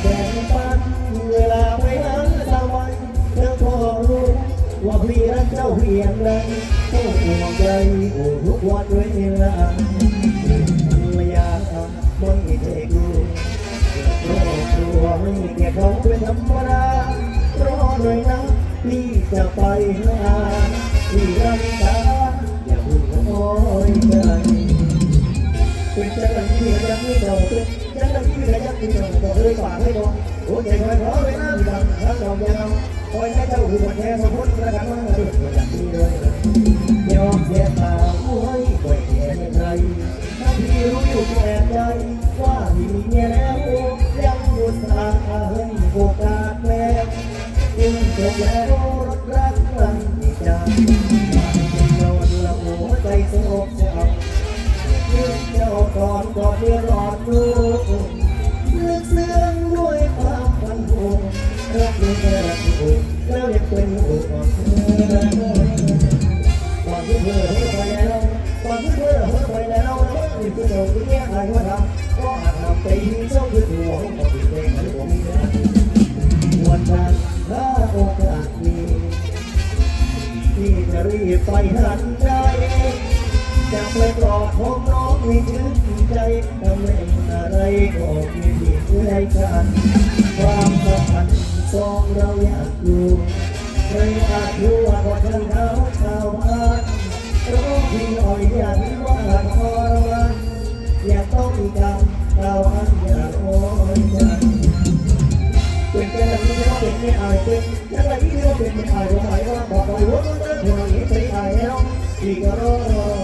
แบ่งปันเวลาไปหาตะวันเธอก็รู้ว่าพี่รักเจ้าเพียงใดโอ้ห่วงใจโอ้ทุกวันเวลาอยากไม่ได้ดูครอบครัวไม่แก่เขาเป็นธรรมดารอหน่อยนะพี่จะไปหาพี่รักษาอย่าพิ่งโอ้ยใจเป็นจังหวะที่ยังไม่โดนจังหวะที่ยังไม่โดนก็ เลยฝากให้โดนโอ้ใจคอยขอเวลาดีบังทั้งดอกยาวคอยให้เจ้าหัวแทนสมบูรณ์ประกันว่าดุจอย่างนี้เลยยอมเสียตาโอ้ยปล่อยแค่ใครถ้าพี่รู้อยู่แก่ใจว่าพี่มีเมียแล้วยังอุตส่าห์ให้โอกาสแล้วยิ่งจบแล้ว แล้วยังเป็นผูกก่อนเธอก่อนที่เธอเฮ้ยไปแล้วก่อนที่เธอเฮ้ยไปแล้วนี่คือเจ้าที่เนี่ยใครว่าทำก็อาจทำไปเจ้าคือหัวของผมเองหรือผมเองวันนั้นถ้าโอกาสมีที่จะรีบไปหันใจจะไปกอดของน้องมีชื่นใจทำเล่นอะไรก็มีดีให้กันความ สัมพันธ์สองเราอยากอยู่ใครอาจรู้ว่าก่อนเธอเท้าชาวบ้านร้องพี่อ่อยอยากว่าทรมานอยากต้องจำเราอันอยากโอ้ยใจเป็นแต่ละที่เราเป็นไม่อายเป็นแต่ละที่เราเป็นไม่อายเราหายว่าบอกเราว่าเราเต้นหัวนี้ใจอายแล้วพี่ก็รอ